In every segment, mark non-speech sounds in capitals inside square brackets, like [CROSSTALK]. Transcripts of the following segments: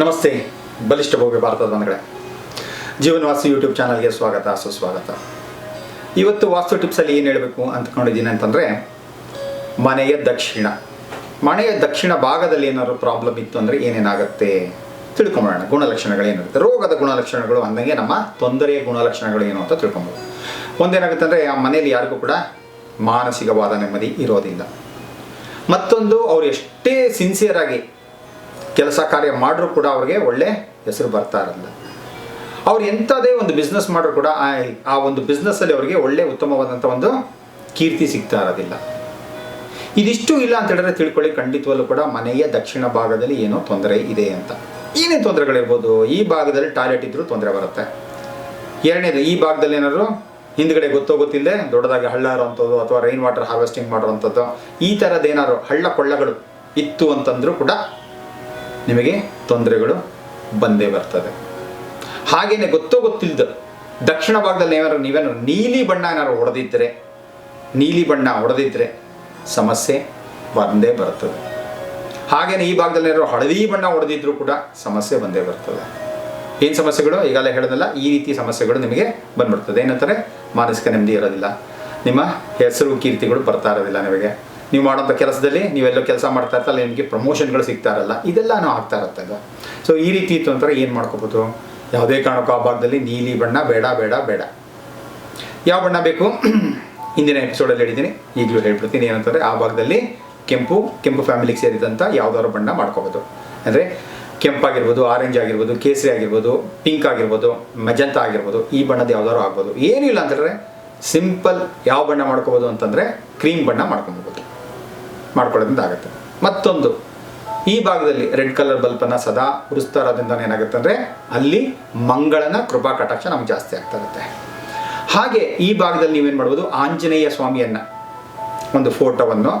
ನಮಸ್ತೆ, ಬಲಿಷ್ಠ ಭವ್ಯ ಭಾರತದ ಬಂಧುಗಳೇ. ಜೀವನವಾಸಿ ಯೂಟ್ಯೂಬ್ ಚಾನಲ್ಗೆ ಸ್ವಾಗತ, ಸುಸ್ವಾಗತ. ಇವತ್ತು ವಾಸ್ತು ಟಿಪ್ಸಲ್ಲಿ ಏನು ಹೇಳಬೇಕು ಅಂದ್ಕೊಂಡಿದ್ದೀನಿ ಅಂತಂದರೆ, ಮನೆಯ ದಕ್ಷಿಣ. ಮನೆಯ ದಕ್ಷಿಣ ಭಾಗದಲ್ಲಿ ಏನಾದ್ರು ಪ್ರಾಬ್ಲಮ್ ಇತ್ತು ಅಂದರೆ ಏನೇನಾಗುತ್ತೆ? ತಿಳ್ಕೊಂಬೋಣ ಗುಣಲಕ್ಷಣಗಳು ಏನಿರುತ್ತೆ? ರೋಗದ ಗುಣಲಕ್ಷಣಗಳು ಅಂದಂಗೆ ನಮ್ಮ ತೊಂದರೆಯ ಗುಣಲಕ್ಷಣಗಳು ಏನು ಅಂತ ತಿಳ್ಕೊಬೋದು. ಒಂದೇನಾಗುತ್ತೆ ಅಂದರೆ, ಆ ಮನೆಯಲ್ಲಿ ಯಾರಿಗೂ ಕೂಡ ಮಾನಸಿಕವಾದ ನೆಮ್ಮದಿ ಇರೋದಿಲ್ಲ. ಮತ್ತೊಂದು, ಅವ್ರು ಎಷ್ಟೇ ಸಿನ್ಸಿಯರ್ ಆಗಿ ಕೆಲಸ ಕಾರ್ಯ ಮಾಡಿದ್ರು ಕೂಡ ಅವ್ರಿಗೆ ಒಳ್ಳೆ ಹೆಸರು ಬರ್ತಾ ಇರಲ್ಲ ಅವ್ರು ಎಂಥದೇ ಒಂದು ಬಿಸ್ನೆಸ್ ಮಾಡಿದ್ರು ಕೂಡ ಆ ಆ ಒಂದು ಬಿಸ್ನೆಸ್ಸಲ್ಲಿ ಅವರಿಗೆ ಒಳ್ಳೆ ಉತ್ತಮವಾದಂಥ ಒಂದು ಕೀರ್ತಿ ಸಿಗ್ತಾ ಇರೋದಿಲ್ಲ ಇದಿಷ್ಟು ಇಲ್ಲ ಅಂತ ಹೇಳಿದ್ರೆ ತಿಳ್ಕೊಳ್ಳಿ ಖಂಡಿತವಲ್ಲೂ ಕೂಡ ಮನೆಯ ದಕ್ಷಿಣ ಭಾಗದಲ್ಲಿ ಏನೋ ತೊಂದರೆ ಇದೆ ಅಂತ. ಏನೇನು ತೊಂದರೆಗಳಿರ್ಬೋದು? ಈ ಭಾಗದಲ್ಲಿ ಟಾಯ್ಲೆಟ್ ಇದ್ದರೂ ತೊಂದರೆ ಬರುತ್ತೆ. ಎರಡನೇದು, ಈ ಭಾಗದಲ್ಲಿ ಏನಾದ್ರು ಹಿಂದ್ಗಡೆ ಗೊತ್ತೋ ಗೊತ್ತಿಲ್ಲದೆ ದೊಡ್ಡದಾಗಿ ಹಳ್ಳ ಇರೋವಂಥದ್ದು ಅಥವಾ ರೈನ್ ವಾಟರ್ ಹಾರ್ವೆಸ್ಟಿಂಗ್ ಮಾಡುವಂಥದ್ದು, ಈ ಥರದ್ದು ಏನಾದ್ರು ಹಳ್ಳ ಕೊಳ್ಳಗಳು ಇತ್ತು ಅಂತಂದ್ರೂ ಕೂಡ ನಿಮಗೆ ತೊಂದರೆಗಳು ಬಂದೇ ಬರ್ತದೆ. ಹಾಗೇನೆ ಗೊತ್ತೋ ಗೊತ್ತಿಲ್ಲದ ದಕ್ಷಿಣ ಭಾಗದಲ್ಲಿ ಏನಾದ್ರು ನೀವೇನು ನೀಲಿ ಬಣ್ಣ ಏನಾದ್ರು ಹೊಡೆದಿದ್ದರೆ ನೀಲಿ ಬಣ್ಣ ಹೊಡೆದಿದ್ರೆ ಸಮಸ್ಯೆ ಬಂದೇ ಬರ್ತದೆ. ಹಾಗೇನೆ ಈ ಭಾಗದಲ್ಲಿ ಏನಾದ್ರು ಹಳದಿ ಬಣ್ಣ ಹೊಡೆದಿದ್ರು ಕೂಡ ಸಮಸ್ಯೆ ಬಂದೇ ಬರ್ತದೆ. ಏನು ಸಮಸ್ಯೆಗಳು? ಈಗಾಗಲೇ ಹೇಳೋದಲ್ಲ, ಈ ರೀತಿ ಸಮಸ್ಯೆಗಳು ನಿಮಗೆ ಬಂದ್ಬಿಡ್ತದೆ. ಏನಂತಾರೆ? ಮಾನಸಿಕ ನೆಮ್ಮದಿ ಇರೋದಿಲ್ಲ. ನಿಮ್ಮ ಹೆಸರು, ಕೀರ್ತಿಗಳು ಬರ್ತಾ ಇರೋದಿಲ್ಲ ನಿಮಗೆ. ನೀವು ಮಾಡೋಂಥ ಕೆಲಸದಲ್ಲಿ ನೀವೆಲ್ಲೋ ಕೆಲಸ ಮಾಡ್ತಾ ಇರ್ತಲ್ಲ ನಿಮಗೆ ಪ್ರಮೋಷನ್ಗಳು ಸಿಗ್ತಾ ಇರಲ್ಲ, ಇದೆಲ್ಲನೂ ಆಗ್ತಾ ಇರುತ್ತೆ ಸೊ ಈ ರೀತಿ ಇತ್ತು ಅಂತಾರೆ ಏನು ಮಾಡ್ಕೋಬೋದು? ಯಾವುದೇ ಕಾರಣಕ್ಕೂ ಆ ಭಾಗದಲ್ಲಿ ನೀಲಿ ಬಣ್ಣ ಬೇಡ ಬೇಡ ಬೇಡ. ಯಾವ ಬಣ್ಣ ಬೇಕು? [CLEARS THROAT] ಹಿಂದಿನ ಎಪಿಸೋಡಲ್ಲಿ ಹೇಳಿದ್ದೀನಿ. ಈಗಲೂ ಹೇಳ್ಬಿಡ್ತೀನಿ ಏನಂತಂದರೆ ಆ ಭಾಗದಲ್ಲಿ ಕೆಂಪು ಕೆಂಪು ಫ್ಯಾಮಿಲಿಗೆ ಸೇರಿದಂಥ ಯಾವುದಾದ್ರು ಬಣ್ಣ ಮಾಡ್ಕೋಬೋದು. ಅಂದರೆ ಕೆಂಪಾಗಿರ್ಬೋದು ಆರೆಂಜ್ ಆಗಿರ್ಬೋದು, ಕೇಸರಿ ಆಗಿರ್ಬೋದು ಪಿಂಕ್ ಆಗಿರ್ಬೋದು ಮೆಜಂತ ಆಗಿರ್ಬೋದು, ಈ ಬಣ್ಣದ ಯಾವ್ದಾದ್ರು ಆಗ್ಬೋದು. ಏನಿಲ್ಲ ಅಂತಂದರೆ ಸಿಂಪಲ್ ಯಾವ ಬಣ್ಣ ಮಾಡ್ಕೋಬೋದು ಅಂತಂದರೆ ಕ್ರೀಮ್ ಬಣ್ಣ ಮಾಡ್ಕೊಬೋದು. ಮಾಡ್ಕೊಳ್ಳೋದ್ರಿಂದ ಆಗುತ್ತೆ ಮತ್ತೊಂದು, ಈ ಭಾಗದಲ್ಲಿ ರೆಡ್ ಕಲರ್ ಬಲ್ಬನ್ನು ಸದಾ ಉರಿಸ್ತಾ ಇರೋದ್ರಿಂದ ಏನಾಗುತ್ತೆ ಅಂದರೆ, ಅಲ್ಲಿ ಮಂಗಳನ ಕೃಪಾ ಕಟಾಕ್ಷ ನಮ್ಗೆ ಜಾಸ್ತಿ ಆಗ್ತಾ ಇರುತ್ತೆ. ಹಾಗೆ ಈ ಭಾಗದಲ್ಲಿ ನೀವೇನು ಮಾಡ್ಬೋದು, ಆಂಜನೇಯ ಸ್ವಾಮಿಯನ್ನು ಒಂದು ಫೋಟೋವನ್ನು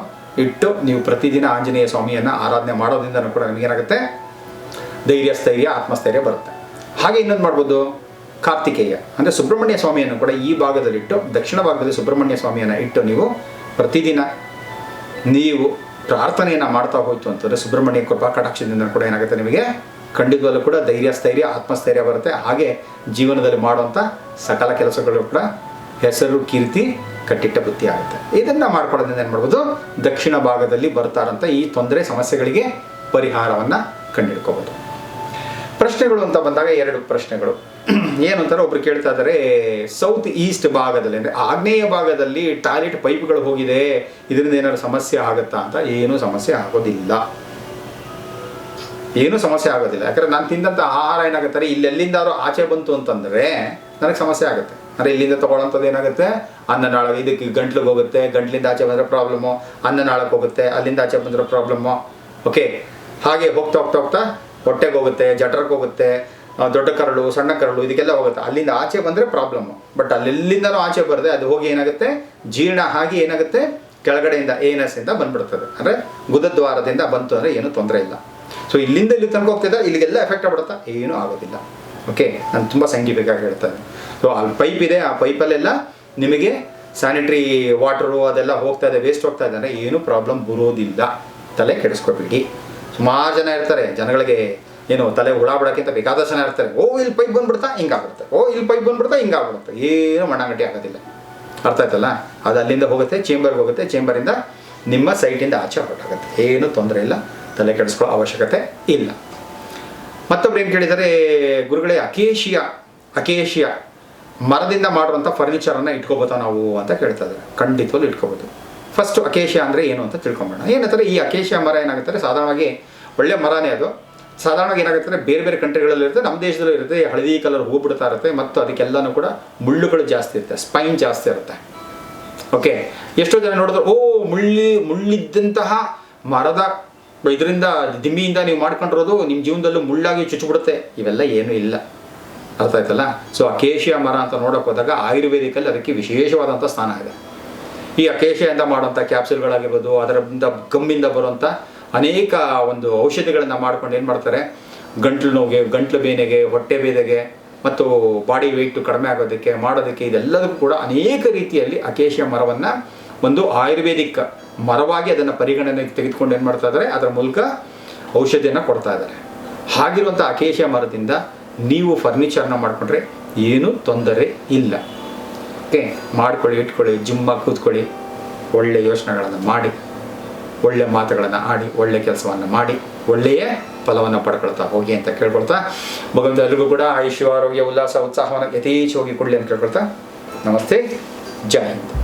ಇಟ್ಟು ನೀವು ಪ್ರತಿದಿನ ಆಂಜನೇಯ ಸ್ವಾಮಿಯನ್ನು ಆರಾಧನೆ ಮಾಡೋದ್ರಿಂದ ಕೂಡ ನಿಮಗೇನಾಗುತ್ತೆ ಧೈರ್ಯ, ಸ್ಥೈರ್ಯ, ಆತ್ಮಸ್ಥೈರ್ಯ ಬರುತ್ತೆ. ಹಾಗೆ ಇನ್ನೊಂದು ಮಾಡ್ಬೋದು, ಕಾರ್ತಿಕೇಯ. ಅಂದರೆ ಸುಬ್ರಹ್ಮಣ್ಯ ಸ್ವಾಮಿಯನ್ನು ಕೂಡ ಈ ಭಾಗದಲ್ಲಿಟ್ಟು, ದಕ್ಷಿಣ ಭಾಗದಲ್ಲಿ ಸುಬ್ರಹ್ಮಣ್ಯ ಸ್ವಾಮಿಯನ್ನು ಇಟ್ಟು ನೀವು ಪ್ರತಿದಿನ ನೀವು ಪ್ರಾರ್ಥನೆಯನ್ನು ಮಾಡ್ತಾ ಹೋಯ್ತು ಅಂತಂದರೆ ಸುಬ್ರಹ್ಮಣ್ಯ ಕೃಪಾ ಕಟಾಕ್ಷದಿಂದ ಕೂಡ ಏನಾಗುತ್ತೆ ನಿಮಗೆ? ಖಂಡಿತವಲ್ಲೂ ಕೂಡ ಧೈರ್ಯ, ಸ್ಥೈರ್ಯ, ಆತ್ಮಸ್ಥೈರ್ಯ ಬರುತ್ತೆ. ಹಾಗೆ ಜೀವನದಲ್ಲಿ ಮಾಡುವಂಥ ಸಕಲ ಕೆಲಸಗಳು ಕೂಡ ಹೆಸರು, ಕೀರ್ತಿ, ಕಟ್ಟಿಟ್ಟ ಬುತ್ತಿ ಆಗುತ್ತೆ. ಇದನ್ನು ಮಾಡ್ಕೊಳ್ಳೋದ್ರಿಂದ ಏನು ಮಾಡ್ಬೋದು? ದಕ್ಷಿಣ ಭಾಗದಲ್ಲಿ ಬರ್ತಾರಂಥ ಈ ತೊಂದರೆ, ಸಮಸ್ಯೆಗಳಿಗೆ ಪರಿಹಾರವನ್ನು ಕಂಡುಹಿಡ್ಕೋಬೋದು ಪ್ರಶ್ನೆಗಳು ಅಂತ ಬಂದಾಗ ಎರಡು ಪ್ರಶ್ನೆಗಳು. [CLEARS THROAT] ಏನು ಅಂತಾರೆ ಒಬ್ರು ಕೇಳ್ತಾ ಇದ್ದಾರೆ ಸೌತ್ ಈಸ್ಟ್ ಭಾಗದಲ್ಲಿ, ಅಂದರೆ ಆಗ್ನೇಯ ಭಾಗದಲ್ಲಿ ಟಾಯ್ಲೆಟ್ ಪೈಪ್ಗಳು ಹೋಗಿದೆ, ಇದರಿಂದ ಏನಾದ್ರು ಸಮಸ್ಯೆ ಆಗುತ್ತಾ ಅಂತ ಏನೂ ಸಮಸ್ಯೆ ಆಗೋದಿಲ್ಲ. ಏನೂ ಸಮಸ್ಯೆ ಆಗೋದಿಲ್ಲ. ಯಾಕಂದ್ರೆ ನಾನು ತಿಂದಂಥ ಆಹಾರ ಏನಾಗುತ್ತಾರೆ ಇಲ್ಲೆಲ್ಲಿಂದಾದ್ರೂ ಆಚೆ ಬಂತು ಅಂತಂದರೆ ನನಗೆ ಸಮಸ್ಯೆ ಆಗುತ್ತೆ. ಅಂದರೆ ಇಲ್ಲಿಂದ ತೊಗೊಳ್ಳೋಂಥದ್ದು ಏನಾಗುತ್ತೆ ಅನ್ನನಾಳ ಇದಕ್ಕೆ ಗಂಟ್ಲಿಗೆ ಹೋಗುತ್ತೆ, ಗಂಟ್ಲಿಂದ ಆಚೆ ಬಂದರೆ ಪ್ರಾಬ್ಲಮ್ಮು ಅನ್ನನಾಳಕ್ಕೆ ಹೋಗುತ್ತೆ, ಅಲ್ಲಿಂದ ಆಚೆ ಬಂದರೆ ಪ್ರಾಬ್ಲಮ್ಮು ಓಕೆ ಹಾಗೆ ಹೋಗ್ತಾ ಹೋಗ್ತಾ ಹೋಗ್ತಾ ಹೊಟ್ಟೆಗೆ ಹೋಗುತ್ತೆ ಜಠರಕ್ಕೆ ಹೋಗುತ್ತೆ ದೊಡ್ಡ ಕರಳು, ಸಣ್ಣ ಕರಳು, ಇದಕ್ಕೆಲ್ಲ ಹೋಗುತ್ತೆ. ಅಲ್ಲಿಂದ ಆಚೆ ಬಂದರೆ ಪ್ರಾಬ್ಲಮ್ ಬಟ್ ಅಲ್ಲೆಲ್ಲಿಂದನೂ ಆಚೆ ಬರದೆ ಅದು ಹೋಗಿ ಏನಾಗುತ್ತೆ? ಜೀರ್ಣ ಆಗಿ ಏನಾಗುತ್ತೆ? ಕೆಳಗಡೆಯಿಂದ ಇಂದ ಬಂದ್ಬಿಡ್ತದೆ. ಅಂದರೆ ಗುದದ್ವಾರದಿಂದ ಬಂತು ಅಂದರೆ ಏನೂ ತೊಂದರೆ ಇಲ್ಲ. ಸೊ ಇಲ್ಲಿಂದ ಇಲ್ಲಿ ತನಕ ಹೋಗ್ತಿದ್ದ, ಇಲ್ಲಿಗೆಲ್ಲ ಎಫೆಕ್ಟ್ ಆಗ್ಬಿಡುತ್ತಾ? ಏನೂ ಆಗೋದಿಲ್ಲ. ಓಕೆ ನಾನು ತುಂಬ ಸೈಂಟಿಫಿಕ್ ಬೇಕಾಗಿ ಹೇಳ್ತಾ ಸೊ ಅಲ್ಲಿ ಪೈಪ್ ಇದೆ, ಆ ಪೈಪಲ್ಲೆಲ್ಲ ನಿಮಗೆ ಸ್ಯಾನಿಟರಿ ವಾಟರು ಅದೆಲ್ಲ ಹೋಗ್ತಾ ಇದೆ ವೇಸ್ಟ್ ಹೋಗ್ತಾ ಇದೆ ಅಂದರೆ ಏನೂ ಪ್ರಾಬ್ಲಮ್ ಬರೋದಿಲ್ಲ. ತಲೆ ಕೆಡಿಸ್ಕೊಬೇಡಿ. ಸುಮಾರು ಜನ ಇರ್ತಾರೆ, ಜನಗಳಿಗೆ ಏನು ತಲೆ ಹುಳ ಬಿಡೋಕ್ಕಿಂತ ಬೇಕಾದಷ್ಟು ಇರ್ತಾರೆ ಓ, ಇಲ್ಲಿ ಪೈಪ್ ಬಂದ್ಬಿಡ್ತಾ ಹಿಂಗಾಗ್ಬಿಡುತ್ತೆ ಓ, ಇಲ್ಲಿ ಪೈಪ್ ಬಂದ್ಬಿಡ್ತಾ ಹಿಂಗಾಗ್ಬಿಡುತ್ತೆ ಏನು ಮಣ್ಣಾಗಟ್ಟಿ ಆಗೋದಿಲ್ಲ. ಅರ್ಥ ಆಯ್ತಲ್ಲ? ಅದು ಅಲ್ಲಿಂದ ಹೋಗುತ್ತೆ ಚೇಂಬರ್ಗೆ ಹೋಗುತ್ತೆ ಚೇಂಬರಿಂದ ನಿಮ್ಮ ಸೈಟಿಂದ ಆಚೆ ಹೊರಟಾಗುತ್ತೆ. ಏನು ತೊಂದರೆ ಇಲ್ಲ. ತಲೆ ಕೆಡಿಸ್ಕೊಳ್ಳೋ ಅವಶ್ಯಕತೆ ಇಲ್ಲ. ಮತ್ತೊಬ್ರು ಏನು ಕೇಳಿದರೆ, ಗುರುಗಳೇ, ಅಕೇಶಿಯ ಅಕೇಶಿಯ, ಮರದಿಂದ ಮಾಡುವಂಥ ಫರ್ನಿಚರನ್ನು ಇಟ್ಕೋಬೋದಾ ನಾವು ಅಂತ ಕೇಳ್ತಾ ಇದ್ದಾರೆ. ಖಂಡಿತವಾಗ್ಲೂ ಇಟ್ಕೋಬೋದು. ಫಸ್ಟ್ ಅಕೇಶಿಯ ಅಂದರೆ ಏನು ಅಂತ ತಿಳ್ಕೊಂಬೋಣ ಏನಂತಾರೆ, ಈ ಅಕೇಶಿಯ ಮರ ಏನಾಗುತ್ತೆ ಸಾಧಾರಣವಾಗಿ ಒಳ್ಳೆ ಮರನೇ ಅದು. ಸಾಧಾರಣವಾಗಿ ಏನಾಗುತ್ತೆ ಅಂದರೆ ಬೇರೆ ಬೇರೆ ಕಂಟ್ರಿಗಳಲ್ಲಿ ಇರುತ್ತೆ, ನಮ್ಮ ದೇಶದಲ್ಲಿ ಇರುತ್ತೆ ಹಳದಿ ಕಲರ್ ಹೂ ಬಿಡ್ತಾ ಇರುತ್ತೆ, ಮತ್ತು ಅದಕ್ಕೆಲ್ಲನೂ ಕೂಡ ಮುಳ್ಳುಗಳು ಜಾಸ್ತಿ ಇರುತ್ತೆ, ಸ್ಪೈನ್ ಜಾಸ್ತಿ ಇರುತ್ತೆ. ಓಕೆ ಎಷ್ಟೋ ಜನ ನೋಡಿದ್ರೆ, ಓ, ಮುಳ್ಳಿ, ಮುಳ್ಳಿದ್ದಂತಹ ಮರದ ಇದರಿಂದ, ದಿಮ್ಮಿಯಿಂದ ನೀವು ಮಾಡ್ಕೊಂಡಿರೋದು, ನಿಮ್ಮ ಜೀವನದಲ್ಲೂ ಮುಳ್ಳಾಗಿ ಚುಚ್ಚಿಬಿಡುತ್ತೆ. ಇವೆಲ್ಲ ಏನೂ ಇಲ್ಲ. ಅರ್ಥ ಆಯ್ತಲ್ಲ? ಸೊ ಅಕೇಶಿಯ ಮರ ಅಂತ ನೋಡೋಕೆ ಹೋದಾಗ ಆಯುರ್ವೇದಿಕಲ್ಲಿ ಅದಕ್ಕೆ ವಿಶೇಷವಾದಂಥ ಸ್ಥಾನ ಇದೆ. ಈ ಅಕೇಶಿಯಿಂದ ಮಾಡುವಂಥ ಕ್ಯಾಪ್ಸೂಲ್ಗಳಾಗಿರ್ಬೋದು ಅದರಿಂದ ಗಮ್ಮಿಂದ ಬರುವಂಥ ಅನೇಕ ಒಂದು ಔಷಧಿಗಳನ್ನು ಮಾಡ್ಕೊಂಡು ಏನು ಮಾಡ್ತಾರೆ? ಗಂಟ್ಲು ನೋವಿಗೆ, ಗಂಟ್ಲು ಬೇನೆಗೆ, ಹೊಟ್ಟೆ ಬೇದೆಗೆ ಮತ್ತು ಬಾಡಿ ವೆಯ್ಟ್ ಕಡಿಮೆ ಆಗೋದಕ್ಕೆ, ಮಾಡೋದಕ್ಕೆ ಇದೆಲ್ಲದಕ್ಕೂ ಕೂಡ ಅನೇಕ ರೀತಿಯಲ್ಲಿ ಅಕೇಶಿಯ ಮರವನ್ನು ಒಂದು ಆಯುರ್ವೇದಿಕ್ ಮರವಾಗಿ ಅದನ್ನು ಪರಿಗಣನೆಗೆ ತೆಗೆದುಕೊಂಡು ಏನು ಮಾಡ್ತಾ ಇದ್ದಾರೆ ಅದರ ಮೂಲಕ ಔಷಧಿಯನ್ನು ಕೊಡ್ತಾ ಇದ್ದಾರೆ ಹಾಗಿರುವಂಥ ಅಕೇಶಿಯ ಮರದಿಂದ ನೀವು ಫರ್ನಿಚರ್ನ ಮಾಡಿಕೊಂಡ್ರೆ ಏನೂ ತೊಂದರೆ ಇಲ್ಲ. ಓಕೆ? ಮಾಡ್ಕೊಳ್ಳಿ, ಇಟ್ಕೊಳ್ಳಿ ಜಿಮ್ಮಾಗಿ ಕೂತ್ಕೊಳ್ಳಿ, ಒಳ್ಳೆ ಯೋಚನೆಗಳನ್ನು ಮಾಡಿ. ಒಳ್ಳೆ ಮಾತುಗಳನ್ನು ಆಡಿ, ಒಳ್ಳೆ ಕೆಲಸವನ್ನು ಮಾಡಿ, ಒಳ್ಳೆಯ ಫಲವನ್ನು ಪಡ್ಕೊಳ್ತಾ ಹೋಗಿ ಅಂತ ಕೇಳ್ಕೊಳ್ತಾ, ಭಗವಂತ ಎಲ್ರಿಗೂ ಕೂಡ ಆಯುಷ್ಯ, ಆರೋಗ್ಯ, ಉಲ್ಲಾಸ, ಉತ್ಸಾಹವನ್ನು ಯಥೇಚ್ಛವಾಗಿ ಕೊಡಲಿ ಅಂತ ಕೇಳ್ಕೊಳ್ತಾ, ನಮಸ್ತೆ, ಜೈ ಹಿಂದ್.